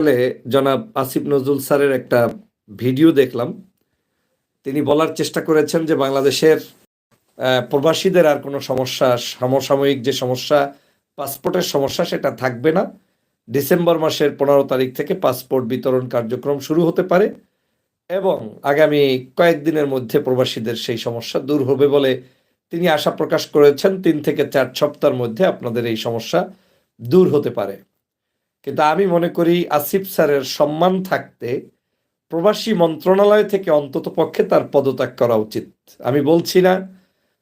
সকালে জনাব আসিফ নজরুল স্যারের একটা ভিডিও দেখলাম। তিনি বলার চেষ্টা করেছেন যে বাংলাদেশের প্রবাসীদের আর কোনো সমস্যা, সমসাময়িক যে সমস্যা, পাসপোর্টের সমস্যা, সেটা থাকবে না। ডিসেম্বর মাসের পনেরো তারিখ থেকে পাসপোর্ট বিতরণ কার্যক্রম শুরু হতে পারে এবং আগামী কয়েকদিনের মধ্যে প্রবাসীদের সেই সমস্যা দূর হবে বলে তিনি আশা প্রকাশ করেছেন। তিন থেকে চার সপ্তাহের মধ্যে আপনাদের এই সমস্যা দূর হতে পারে। কিন্তু আমি মনে করি আসিফ স্যারের সম্মান থাকতে প্রবাসী মন্ত্রণালয় থেকে অন্তত পক্ষে তার পদত্যাগ করা উচিত। আমি বলছি না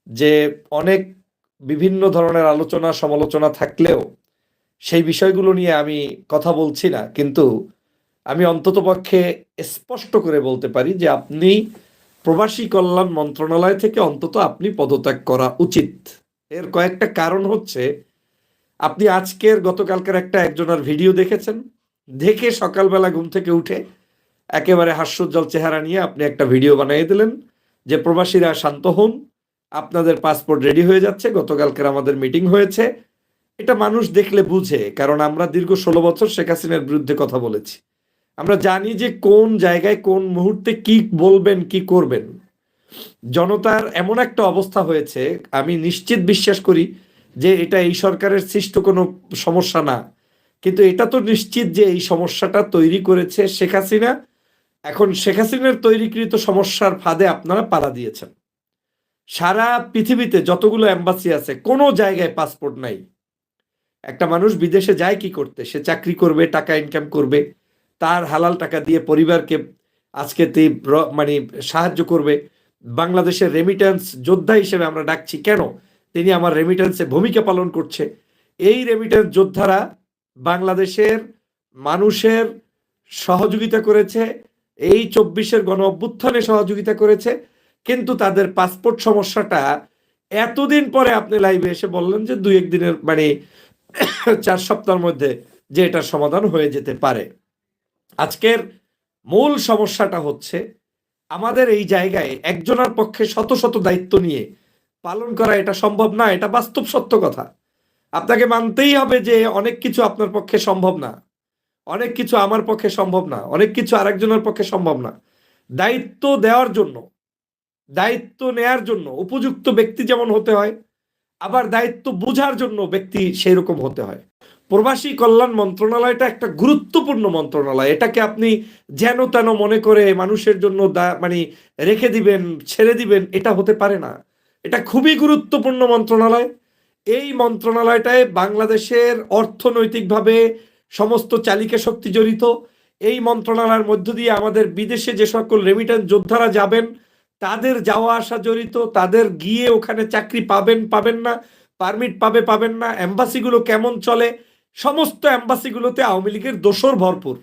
যে অনেক বিভিন্ন ধরনের আলোচনা, সমালোচনা থাকলেও সেই বিষয়গুলো নিয়ে আমি কথা বলছি না। কিন্তু আমি অন্তত পক্ষে স্পষ্ট করে বলতে পারি যে আপনি প্রবাসী কল্যাণ মন্ত্রণালয় থেকে অন্তত আপনি পদত্যাগ করা উচিত। এর কয়েকটা কারণ হচ্ছে আপনি আজকের গতকালকের একটা একজনের ভিডিও দেখেছেন। দেখে সকালবেলা ঘুম থেকে উঠে একেবারে হাস্যোজ্জ্বল চেহারা নিয়ে আপনি একটা ভিডিও বানিয়ে দিলেন যে প্রবাসীরা শান্ত হন, আপনাদের পাসপোর্ট রেডি হয়ে যাচ্ছে, গতকালকের আমাদের মিটিং হয়েছে। এটা মানুষ দেখলে বুঝে, কারণ আমরা দীর্ঘ ষোলো বছর শেখ হাসিনার বিরুদ্ধে কথা বলেছি। আমরা জানি যে কোন জায়গায়, কোন মুহূর্তে কি বলবেন, কি করবেন। জনতার এমন একটা অবস্থা হয়েছে, আমি নিশ্চিত বিশ্বাস করি যে এটা এই সরকারের সৃষ্ট কোনো সমস্যা না। কিন্তু এটা তো নিশ্চিত যে এই সমস্যাটা তৈরি করেছে শেখ হাসিনা। এখন শেখ হাসিনার তৈরিকৃত সমস্যার ফাঁদে আপনারা পাড়া দিয়েছেন। সারা পৃথিবীতে যতগুলো এম্বাসি আছে, কোনো জায়গায় পাসপোর্ট নাই। একটা মানুষ বিদেশে যায় কি করতে? সে চাকরি করবে, টাকা ইনকাম করবে, তার হালাল টাকা দিয়ে পরিবারকে আজকে মানে সাহায্য করবে। বাংলাদেশের রেমিটেন্স যোদ্ধা হিসেবে আমরা ডাকছি। কেন? তিনি আমার রেমিটেন্সে ভূমিকা পালন করছে। এই রেমিটেন্স যোদ্ধারা বাংলাদেশের মানুষের সহযোগিতা করেছে, এই চব্বিশের গণ অভ্যুত্থানে সহযোগিতা করেছে, কিন্তু তাদের পাসপোর্ট সমস্যাটা এতদিন পরে আপনি লাইভে এসে বললেন যে দুই একদিনের মানে চার সপ্তাহের মধ্যে যে এটার সমাধান হয়ে যেতে পারে। আজকের মূল সমস্যাটা হচ্ছে, আমাদের এই জায়গায় একজনের পক্ষে শত শত দায়িত্ব নিয়ে পালন করা এটা সম্ভব না, এটা বাস্তব সত্য কথা। আপনাকে মানতেই হবে যে অনেক কিছু আপনার পক্ষে সম্ভব না। অনেক কিছু আমার পক্ষে সম্ভব না, অনেক কিছু আরেকজনের পক্ষে সম্ভব না। দায়িত্ব দেওয়ার জন্য, দায়িত্ব নেয়ার জন্য উপযুক্ত ব্যক্তি যেমন হতে হয়, আবার দায়িত্ব বোঝার জন্য ব্যক্তি সেই রকম হতে হয়। প্রবাসী কল্যাণ মন্ত্রণালয়টা একটা গুরুত্বপূর্ণ মন্ত্রণালয়। এটাকে আপনি যেন তেন মনে করে মানুষের জন্য মানে রেখে দিবেন, ছেড়ে দিবেন, এটা হতে পারে না। এটা খুবই গুরুত্বপূর্ণ মন্ত্রণালয়। এই মন্ত্রণালয়টায় বাংলাদেশের অর্থনৈতিকভাবে সমস্ত চালিকা শক্তি জড়িত। এই মন্ত্রণালয়ের মধ্য দিয়ে আমাদের বিদেশে যে সকল রেমিটেন্স যোদ্ধারা যাবেন, তাদের যাওয়া আসা জড়িত, তাদের গিয়ে ওখানে চাকরি পাবেন পাবেন না পারমিট পাবে, পাবেন না অ্যাম্বাসিগুলো কেমন চলে, সমস্ত অ্যাম্বাসিগুলোতে আওয়ামী লীগের দোষর ভরপুর।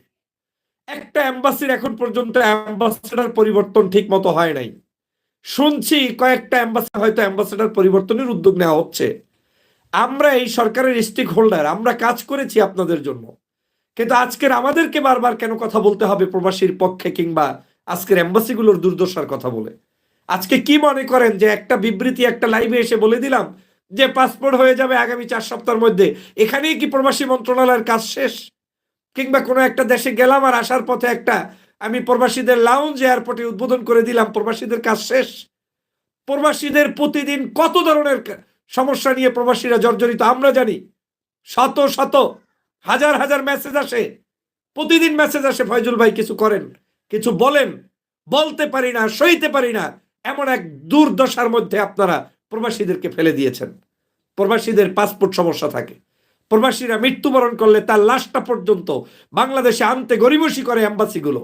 একটা অ্যাম্বাসির এখন পর্যন্ত অ্যাম্বাসেডার পরিবর্তন ঠিক মতো হয় নাই। শুনছি কয়েকটা অ্যাম্বাসি হয়তো অ্যাম্বাসেডার পরিবর্তনের উদ্যোগ নেওয়া হচ্ছে। আমরা এই সরকারের স্টেক হোল্ডার আমরা কাজ করেছি আপনাদের জন্য। কিন্তু আজকের আমাদেরকে বারবার কেন কথা বলতে হবে প্রবাসীর পক্ষে কিংবা আজকের এম্বাসিগুলোর দুর্দশার কথা বলে? আজকে কি মনে করেন যে একটা বিবৃতি একটা লাইভে এসে বলে দিলাম যে পাসপোর্ট হয়ে যাবে আগামী চার সপ্তাহের মধ্যে? এখানেই কি প্রবাসী মন্ত্রণালয়ের কাজ শেষ? কিংবা কোনো একটা দেশে গেলাম আর আসার পথে একটা আমি প্রবাসীদের লাউঞ্জ এয়ারপোর্টে উদ্বোধন করে দিলাম। প্রবাসীদের কাজ শেষ। প্রবাসীদের প্রতিদিন কত ধরনের সমস্যা নিয়ে প্রবাসীরা জর্জরিত, আমরা জানি। শত শত, হাজার হাজার মেসেজ আসে। প্রতিদিন মেসেজ আসে, ফয়জুল ভাই কিছু করেন, কিছু বলেন। বলতে পারি না, সইতে পারি না, এমন এক দুর্দশার মধ্যে আপনারা প্রবাসীদেরকে ফেলে দিয়েছেন। প্রবাসীদের পাসপোর্ট সমস্যা থাকে। প্রবাসীরা মৃত্যুবরণ করলে তার লাশটা পর্যন্ত বাংলাদেশে আনতে গরিবসি করে অ্যাম্বাসিগুলো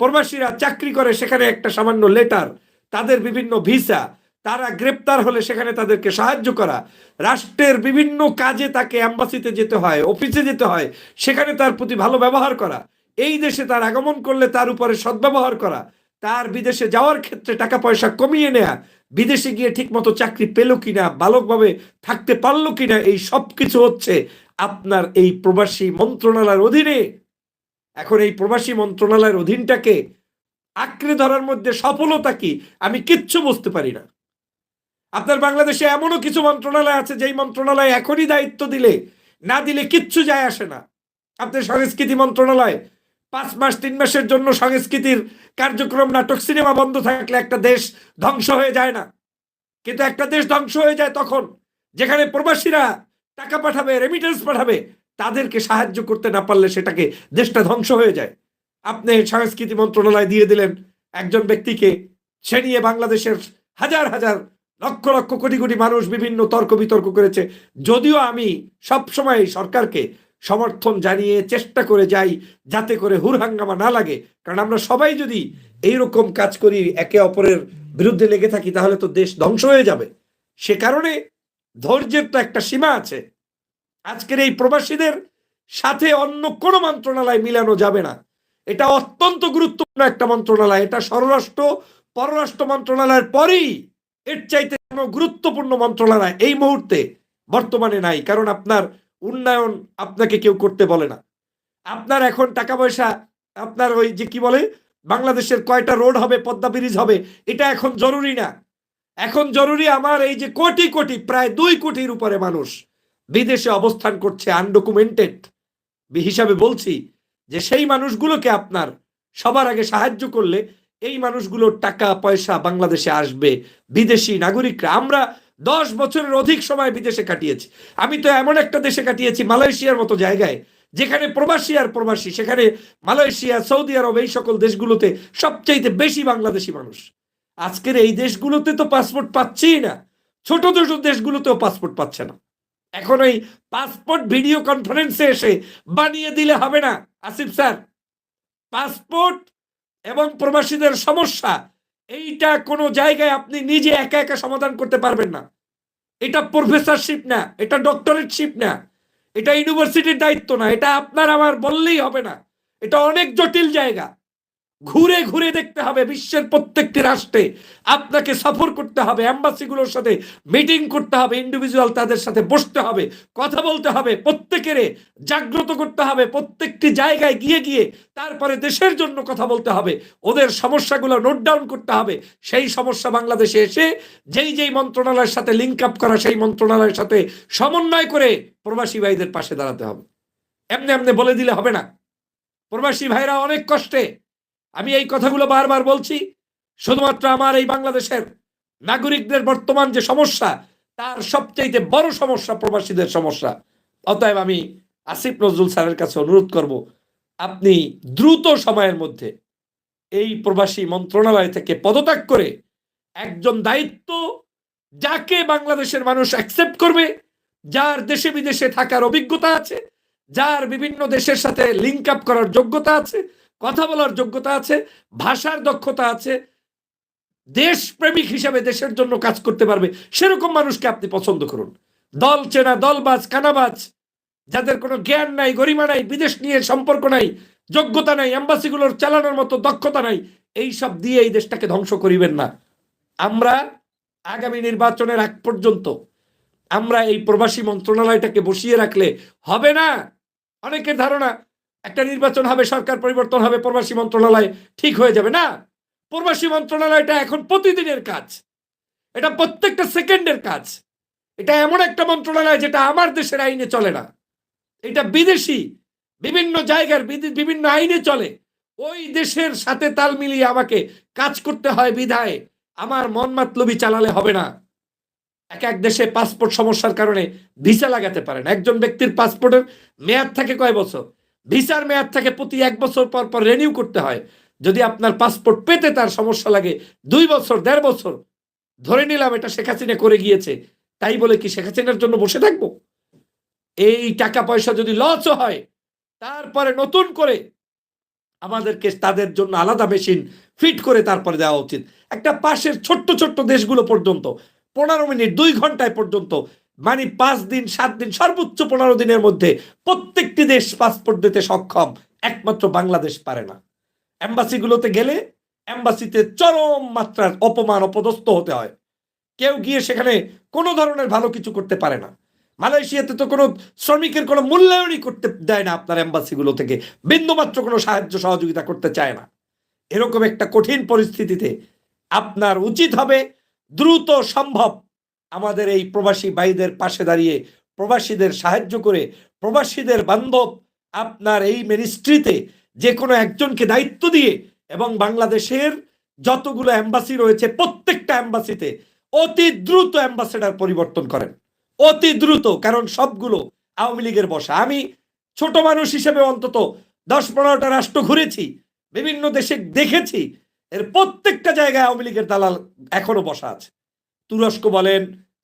প্রবাসীরা চাকরি করে, সেখানে একটা সামান্য লেটার তাদের বিভিন্ন ভিসা তারা গ্রেপ্তার হলে সেখানে তাদেরকে সাহায্য করা। রাষ্ট্রের বিভিন্ন কাজে তাকে অ্যাম্বাসিতে যেতে হয় অফিসে যেতে হয়, সেখানে তার প্রতি ভালো ব্যবহার করা। এই দেশে তার আগমন করলে তার উপরে সদ্ব্যবহার করা। তার বিদেশে যাওয়ার ক্ষেত্রে টাকা পয়সা কমিয়ে নেয়া, বিদেশে গিয়ে ঠিকমতো চাকরি পেল কিনা বালকভাবে থাকতে পারল কিনা, এই সব কিছু হচ্ছে আপনার এই প্রবাসী মন্ত্রণালয়ের অধীনে। এখন এই প্রবাসী মন্ত্রণালয়ের অধীনটাকে আঁকড়ে ধরার মধ্যে সফলতা কি? আমি কিচ্ছু বুঝতে পারি না। আপনার বাংলাদেশে এমনও কিছু মন্ত্রণালয় আছে, যেই মন্ত্রণালয় এখনই দায়িত্ব দিলে, না দিলে কিচ্ছু যায় আসে না। আপনার সংস্কৃতি মন্ত্রণালয়, পাঁচ মাস, তিন মাসের জন্য সংস্কৃতির কার্যক্রম নাটক, সিনেমা বন্ধ থাকলে একটা দেশ ধ্বংস হয়ে যায় না। কিন্তু একটা দেশ ধ্বংস হয়ে যায় তখন, যেখানে প্রবাসীরা টাকা পাঠাবে রেমিটেন্স পাঠাবে তাদেরকে সাহায্য করতে না পারলে সেটাকে দেশটা ধ্বংস হয়ে যায়। আপনি সংস্কৃতি মন্ত্রণালয় দিয়ে দিলেন একজন ব্যক্তিকে, সে নিয়ে বাংলাদেশের হাজার হাজার লক্ষ লক্ষ কোটি কোটি মানুষ বিভিন্ন তর্ক বিতর্ক করেছে। যদিও আমি সব সময় সরকারকে সমর্থন জানিয়ে চেষ্টা করে যাই, যাতে করে হুরহাঙ্গামা না লাগে। কারণ আমরা সবাই যদি এই রকম কাজ করি, একে অপরের বিরুদ্ধে লেগে থাকি, তাহলে তো দেশ ধ্বংস হয়ে যাবে। সে কারণে ধৈর্যের তো একটা সীমা আছে। আজকের এই প্রবাসীদের সাথে অন্য কোনো মন্ত্রণালয় মিলানো যাবে না। এটা অত্যন্ত গুরুত্বপূর্ণ একটা মন্ত্রণালয়। এটা স্বরাষ্ট্র, পররাষ্ট্র মন্ত্রণালয়ের পরেই এর চাইতে কোনো গুরুত্বপূর্ণ মন্ত্রণালয় এই মুহূর্তে বর্তমানে নাই, কারণ আপনার উন্নয়ন আপনাকে কেউ করতে বলে না। আপনার এখন টাকা পয়সা আপনার ওই যে কি বলে, বাংলাদেশের কয়টা রোড হবে, পদ্মা ব্রিজ হবে, এটা এখন জরুরি না। এখন জরুরি আমার এই যে কোটি কোটি, প্রায় দুই কোটির উপরে মানুষ বিদেশে অবস্থান করছে আনডকুমেন্টেড। হিসাবে বলছি যে সেই মানুষগুলোকে আপনার সবার আগে সাহায্য করলে এই মানুষগুলোর টাকা, পয়সা বাংলাদেশে আসবে। বিদেশি নাগরিকরা, আমরা দশ বছরের অধিক সময় বিদেশে কাটিয়েছি। আমি তো এমন একটা দেশে কাটিয়েছি, মালয়েশিয়ার মতো জায়গায়, যেখানে প্রবাসী আর প্রবাসী, সেখানে মালয়েশিয়া, সৌদি আরব এই সকল দেশগুলোতে সবচাইতে বেশি বাংলাদেশি মানুষ। আজকের এই দেশগুলোতে তো পাসপোর্ট পাচ্ছেই না। ছোট ছোট দেশগুলোতেও পাসপোর্ট পাচ্ছে না। এখন ওই পাসপোর্ট ভিডিও কনফারেন্সে এসে বানিয়ে দিলে হবে না, আসিফ স্যার। পাসপোর্ট এবং প্রবাসীদের সমস্যা, এইটা কোনো জায়গায় আপনি নিজে একা একা সমাধান করতে পারবেন না। এটা প্রফেসরশিপ না, এটা ডক্টরেটশিপ না, এটা ইউনিভার্সিটির দায়িত্ব না, এটা আপনার আমার বললেই হবে না। এটা অনেক জটিল জায়গা। ঘুরে ঘুরে দেখতে হবে বিশ্বের প্রত্যেকটি রাষ্ট্রে। আপনাকে সফর করতে হবে অ্যাম্বাসিগুলোর সাথে মিটিং করতে হবে ইন্ডিভিজুয়াল তাদের সাথে বসতে হবে, কথা বলতে হবে, প্রত্যেকের জাগ্রত করতে হবে, প্রত্যেকটি জায়গায় গিয়ে গিয়ে তারপরে দেশের জন্য কথা বলতে হবে। ওদের সমস্যাগুলো নোট ডাউন করতে হবে। সেই সমস্যা বাংলাদেশে এসে যেই যেই মন্ত্রণালয়ের সাথে লিঙ্ক আপ করা, সেই মন্ত্রণালয়ের সাথে সমন্বয় করে প্রবাসী ভাইদের পাশে দাঁড়াতে হবে। এমনি এমনি বলে দিলে হবে না। প্রবাসী ভাইরা অনেক কষ্টে আমি এই কথাগুলো বারবার বলছি, শুধুমাত্র আমার এই বাংলাদেশের নাগরিকদের বর্তমান যে সমস্যা, তার সবচাইতে বড় সমস্যা প্রবাসীদের সমস্যা। অতএব আমি আসিফ নজরুল স্যারের কাছে অনুরোধ করব, আপনি দ্রুত সময়ের মধ্যে এই প্রবাসী মন্ত্রণালয় থেকে পদত্যাগ করে একজন দায়িত্ব যাকে বাংলাদেশের মানুষ অ্যাকসেপ্ট করবে, যার দেশে বিদেশে থাকার অভিজ্ঞতা আছে, যার বিভিন্ন দেশের সাথে লিঙ্ক আপ করার যোগ্যতা আছে কথা বলার যোগ্যতা আছে, ভাষার দক্ষতা আছে, দেশপ্রেমিক হিসাবে দেশের জন্য কাজ করতে পারবে, সেরকম মানুষকে আপনি পছন্দ করুন। দল চেনা, দলবাজ, কানাবাজ, যাদের কোনো জ্ঞান নাই, গরিমা নাই, বিদেশ নিয়ে সম্পর্ক নাই, যোগ্যতা নাই, এম্বাসিগুলোর চালানোর মতো দক্ষতা নাই এই সব দিয়ে এই দেশটাকে ধ্বংস করিবেন না। আমরা আগামী নির্বাচনের আগ পর্যন্ত আমরা এই প্রবাসী মন্ত্রণালয়টাকে বসিয়ে রাখলে হবে না? অনেকের ধারণা একটা নির্বাচন হবে, সরকার পরিবর্তন হবে, প্রবাসী মন্ত্রণালয় ঠিক হয়ে যাবে না। প্রবাসী মন্ত্রণালয়টা এখন প্রতিদিনের কাজ। এটা প্রত্যেকটা সেকেন্ডের কাজ। এটা এমন একটা মন্ত্রণালয় যেটা আমার দেশের আইনে চলে না। এটা বিদেশি, বিভিন্ন জায়গার বিভিন্ন আইনে চলে। ওই দেশের সাথে তাল মিলিয়ে আমাকে কাজ করতে হয় বিধায়। আমার মন মাতলবি চালালে হবে না। এক এক দেশে পাসপোর্ট সমস্যার কারণে ভিসা লাগাতে পারেন একজন ব্যক্তির পাসপোর্টের মেয়াদ থাকে কয় বছর? ভিসার মেয়াদ থাকে প্রতি এক বছর পর পর রেনিউ করতে হয়। যদি আপনার পাসপোর্ট পেতে তার সমস্যা লাগে, দুই বছর, দেড় বছর, ধরে নিলাম এটা শেখ হাসিনা করে গিয়েছে, তাই বলে কি শেখ হাসিনার জন্য বসে থাকব? এই টাকা পয়সা যদি লসও হয়, তারপরে নতুন করে আমাদেরকে তাদের জন্য আলাদা মেশিন ফিট করে তারপরে দেওয়া উচিত। একটা পাশের ছোট্ট ছোট্ট দেশগুলো পর্যন্ত, পনেরো মিনিট, দুই ঘন্টায় পর্যন্ত মানে পাঁচ দিন, সাত দিন, সর্বোচ্চ পনেরো দিনের মধ্যে প্রত্যেকটি দেশ পাসপোর্ট দিতে সক্ষম। একমাত্র বাংলাদেশ পারে না। এম্বাসিগুলোতে গেলে এম্বাসিতে চরম মাত্রার অপমান, অপদস্থ হতে হয়। কেউ গিয়ে সেখানে কোনো ধরনের ভালো কিছু করতে পারে না। মালয়েশিয়াতে তো কোনো শ্রমিকের কোনো মূল্যায়নই করতে দেয় না আপনার এম্বাসিগুলো থেকে। বিন্দুমাত্র কোনো সাহায্য, সহযোগিতা করতে চায় না। এরকম একটা কঠিন পরিস্থিতিতে আপনার উচিত হবে দ্রুত সম্ভব আমাদের এই প্রবাসী ভাইদের পাশে দাঁড়িয়ে প্রবাসীদের সাহায্য করে, প্রবাসীদের বান্ধব আপনার এই মিনিস্ট্রিতে যে কোনো একজনকে দায়িত্ব দিয়ে এবং বাংলাদেশের যতগুলো অ্যাম্বাসি রয়েছে প্রত্যেকটা অ্যাম্বাসিতে অতি দ্রুত অ্যাম্বাসেডার পরিবর্তন করেন। অতি দ্রুত, কারণ সবগুলো আওয়ামী লীগের বসা। আমি ছোট মানুষ হিসেবে অন্তত দশ পনেরোটা রাষ্ট্র ঘুরেছি, বিভিন্ন দেশে দেখেছি, এর প্রত্যেকটা জায়গায় আওয়ামী লীগের দালাল এখনও বসা আছে। তুরস্ক বলেন,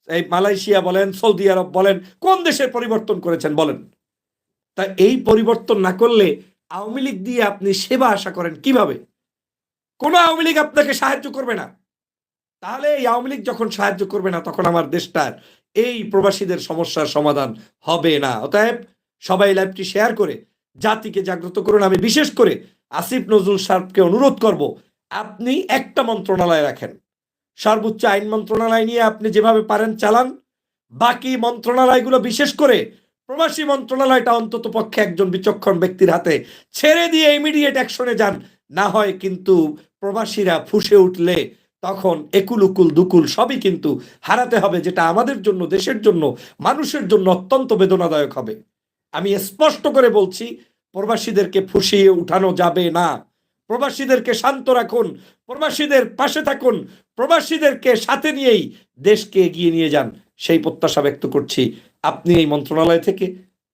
এই মালয়েশিয়া বলেন, সৌদি আরব বলেন, কোন দেশের পরিবর্তন করেছেন বলেন? তা এই পরিবর্তন না করলে আওয়ামী লীগ দিয়ে আপনি সেবা আশা করেন কীভাবে? কোনো আওয়ামী লীগ আপনাকে সাহায্য করবে না। তাহলে এই আওয়ামী লীগ যখন সাহায্য করবে না, তখন আমার দেশটার এই প্রবাসীদের সমস্যার সমাধান হবে না। অতএব সবাই লাইভটি শেয়ার করে, জাতিকে জাগ্রত করুন। আমি বিশেষ করে আসিফ নজরুল সাহেবকে অনুরোধ করব, আপনি একটা মন্ত্রণালয় রাখেন। সর্বোচ্চ আইন মন্ত্রণালয় নিয়ে আপনি যেভাবে পারেন চালান, বাকি মন্ত্রণালয়গুলো বিশেষ করে প্রবাসী মন্ত্রণালয়টা অন্তত পক্ষে একজন বিচক্ষণ ব্যক্তির হাতে ছেড়ে দিয়ে ইমিডিয়েট অ্যাকশনে যান। না হয় কিন্তু প্রবাসীরা ফুসে উঠলে তখন একুল উকুল দুকুল সবই কিন্তু হারাতে হবে, যেটা আমাদের জন্য, দেশের জন্য, মানুষের জন্য অত্যন্ত বেদনাদায়ক হবে। আমি স্পষ্ট করে বলছি, প্রবাসীদেরকে ফুসিয়ে উঠানো যাবে না। প্রবাসীদেরকে শান্ত রাখুন, প্রবাসীদের পাশে থাকুন প্রবাসীদেরকে সাথে নিয়েই দেশকে এগিয়ে নিয়ে যান। সেই প্রত্যাশা ব্যক্ত করছি আপনি এই মন্ত্রণালয় থেকে।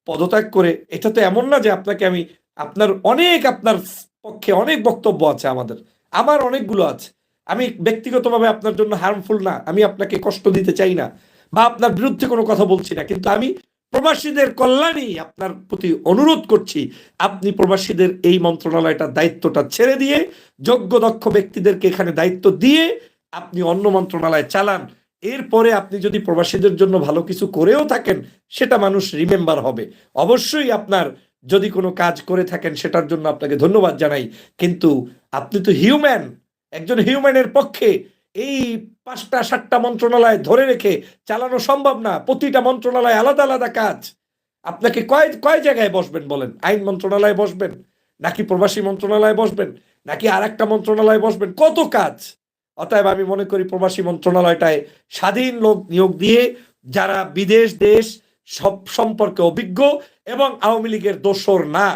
পদত্যাগ করে, এটা তো এমন না যে আপনাকে আমি, আপনার অনেক, আপনার পক্ষে অনেক বক্তব্য আছে আমাদের। আমার অনেকগুলো আছে। আমি ব্যক্তিগতভাবে আপনার জন্য হার্মফুল না। আমি আপনাকে কষ্ট দিতে চাই না বা আপনার বিরুদ্ধে কোনো কথা বলছি না। কিন্তু আমি প্রবাসীদের কল্যাণেই আপনার প্রতি অনুরোধ করছি, আপনি প্রবাসীদের এই মন্ত্রণালয়টার দায়িত্বটা ছেড়ে দিয়ে, যোগ্য দক্ষ ব্যক্তিদেরকে এখানে দায়িত্ব দিয়ে আপনি অন্য মন্ত্রণালয় চালান, এরপরে আপনি যদি প্রবাসীদের জন্য ভালো কিছু করেও থাকেন, সেটা মানুষ রিমেম্বার হবে। অবশ্যই আপনার যদি কোনো কাজ করে থাকেন, সেটার জন্য আপনাকে ধন্যবাদ জানাই। কিন্তু আপনি তো হিউম্যান একজন হিউম্যানের পক্ষে এই পাঁচটা, সাতটা মন্ত্রণালয় ধরে রেখে চালানো সম্ভব না। প্রতিটা মন্ত্রণালয় আলাদা আলাদা কাজ। আপনাকে কয় কয় জায়গায় বসবেন বলেন? আইন মন্ত্রণালয়ে বসবেন? নাকি প্রবাসী মন্ত্রণালয়ে বসবেন? নাকি আর একটা মন্ত্রণালয়ে বসবেন? কত কাজ? অতএব আমি মনে করি প্রবাসী মন্ত্রণালয়টায় স্বাধীন লোক নিয়োগ দিয়ে যারা বিদেশ, দেশ সব সম্পর্কে অভিজ্ঞ এবং আওয়ামী লীগের দোসর না,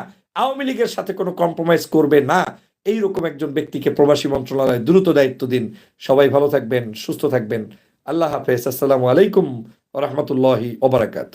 আওয়ামী লীগের সাথে কোনো কম্প্রোমাইজ করবে না এই রকম একজন ব্যক্তিকে প্রবাসী মন্ত্রণালয় দ্রুত দায়িত্ব দিন। সবাই ভালো থাকবেন, সুস্থ থাকবেন। আল্লাহ হাফেজ। আসসালামু আলাইকুম রহমতুল্লাহি ওবরাকাত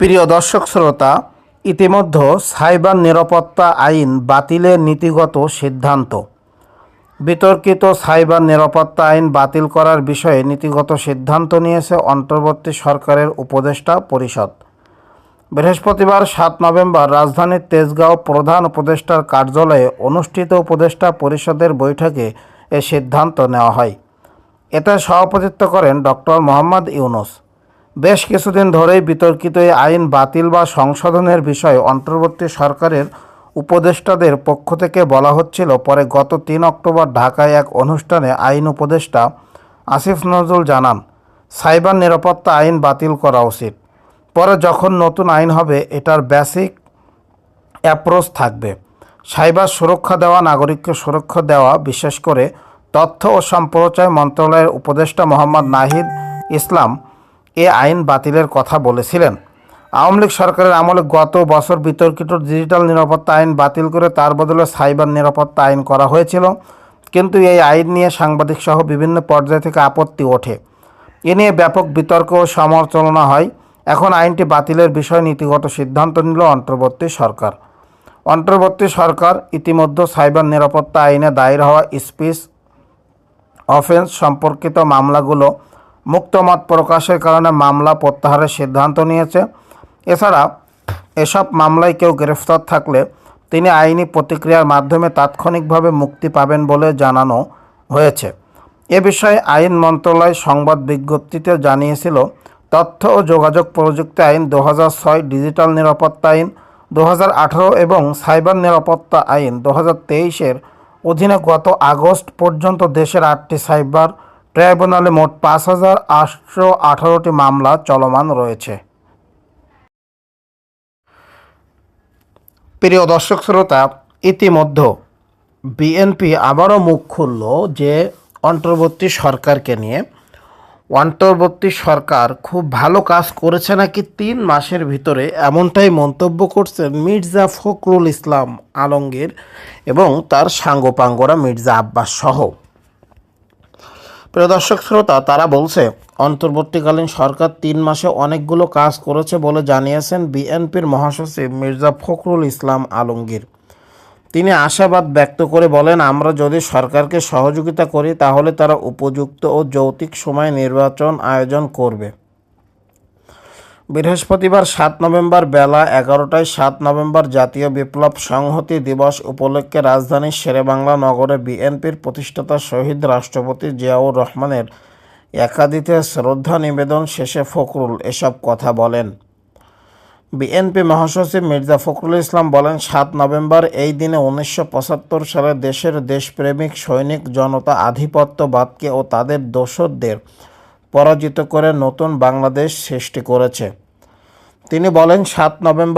প্রিয় দর্শক শ্রোতা, ইতিমধ্যে সাইবার নিরাপত্তা আইন বাতিলের নীতিগত সিদ্ধান্ত। বিতর্কিত সাইবার নিরাপত্তা আইন বাতিল করার বিষয়ে নীতিগত সিদ্ধান্ত নিয়েছে অন্তর্বর্তী সরকারের উপদেষ্টা পরিষদ। বৃহস্পতিবার সাত নভেম্বর রাজধানীর তেজগাঁও প্রধান উপদেষ্টার কার্যালয়ে অনুষ্ঠিত উপদেষ্টা পরিষদের বৈঠকে এ সিদ্ধান্ত নেওয়া হয়। এতে সভাপতিত্ব করেন ডক্টর মোহাম্মদ ইউনুস। বেশ কিছুদিন ধরেই বিতর্কিত এই আইন বাতিল বা সংশোধনের বিষয়ে অন্তর্বর্তী সরকারের উপদেষ্টাদের পক্ষ থেকে বলা হচ্ছিল, পরে গত তিন অক্টোবর ঢাকায় এক অনুষ্ঠানে আইন উপদেষ্টা আসিফ নজরুল জানান, সাইবার নিরাপত্তা আইন বাতিল করা উচিত। পরে যখন নতুন আইন হবে, এটার বেসিক অ্যাপ্রোচ থাকবে। সাইবার সুরক্ষা দেওয়া, নাগরিককে সুরক্ষা দেওয়া, বিশেষ করে তথ্য ও সম্প্রচার মন্ত্রণালয়ের উপদেষ্টা মোহাম্মদ নাহিদ ইসলাম এ আইন বাতিলের কথা বলেছিলেন। আওয়ামী লীগ সরকারের আমলে গত বছর বিতর্কিত ডিজিটাল নিরাপত্তা আইন বাতিল করে তার বদলে সাইবার নিরাপত্তা আইন করা হয়েছিল। কিন্তু এই আইন নিয়ে সাংবাদিক সহ বিভিন্ন পর্যায় থেকে আপত্তি ওঠে। এ নিয়ে ব্যাপক বিতর্ক ও সমালোচনা হয়। এখন আইনটি বাতিলের বিষয়ে নীতিগত সিদ্ধান্ত নিল অন্তর্বর্তী সরকার। অন্তর্বর্তী সরকার ইতিমধ্যে সাইবার নিরাপত্তা আইনে দায়ের হওয়া স্পিচ অফেন্স সম্পর্কিত মামলাগুলো মুক্তমত প্রকাশের কারণে মামলা প্রত্যাহারের সিদ্ধান্ত নিয়েছে। এছাড়া, এসব মামলায় কেউ গ্রেফতার থাকলে তিনি আইনি প্রতিক্রিয়ার মাধ্যমে তাৎক্ষণিকভাবে মুক্তি পাবেন বলে জানানো হয়েছে। এ বিষয়ে আইন মন্ত্রণালয় সংবাদ বিজ্ঞপ্তিতে জানিয়েছিল, তথ্য ও যোগাযোগ প্রযুক্তি আইন দু ডিজিটাল নিরাপত্তা আইন দু হাজার আঠেরো এবং সাইবার নিরাপত্তা আইন দু তেইশের অধীনে গত আগস্ট পর্যন্ত দেশের আটটি সাইবার ট্রাইব্যুনালে মোট পাঁচ হাজার আটশো আঠারোটি মামলা চলমান রয়েছে। প্রিয় দর্শক শ্রোতা, ইতিমধ্যে বিএনপি আবারও মুখ খুলল যে অন্তর্বর্তী সরকারকে নিয়ে। অন্তর্বর্তী সরকার খুব ভালো কাজ করেছে নাকি তিন মাসের ভিতরে এমনটাই মন্তব্য করছেন মির্জা ফখরুল ইসলাম আলমগীর এবং তার সাঙ্গপাঙ্গরা মির্জা আব্বাস সহ। প্রিয় দর্শক শ্রোতা, তারা বলছে, অন্তর্বর্তীকালীন সরকার তিন মাসে অনেকগুলো কাজ করেছে বলে জানিয়েছেন বিএনপির মহাসচিব মির্জা ফখরুল ইসলাম আলমগীর। তিনি আশাবাদ ব্যক্ত করে বলেন, আমরা যদি সরকারকে সহযোগিতা করি, তাহলে তারা উপযুক্ত ও যৌতিক সময়ে নির্বাচন আয়োজন করবে। বৃহস্পতিবার সাত নভেম্বর বেলা এগারোটায় সাত নভেম্বর জাতীয় বিপ্লব সংহতি দিবস উপলক্ষে রাজধানীর শেরেবাংলা নগরে বিএনপির প্রতিষ্ঠাতা শহীদ রাষ্ট্রপতি জিয়াউর রহমানের একাদিতে শ্রদ্ধা নিবেদন শেষে ফখরুল এসব কথা বলেন। বিএনপি মহাসচিব মির্জা ফখরুল ইসলাম বলেন, সাত নভেম্বর এই দিনে উনিশশো পঁচাত্তর সালে দেশের দেশপ্রেমিক সৈনিক জনতা আধিপত্যবাদকে ও তাদের দোসরদের পরাজিত করে নতুন বাংলাদেশ সৃষ্টি করেছে। তিনি বলেন সাত নভেম্বর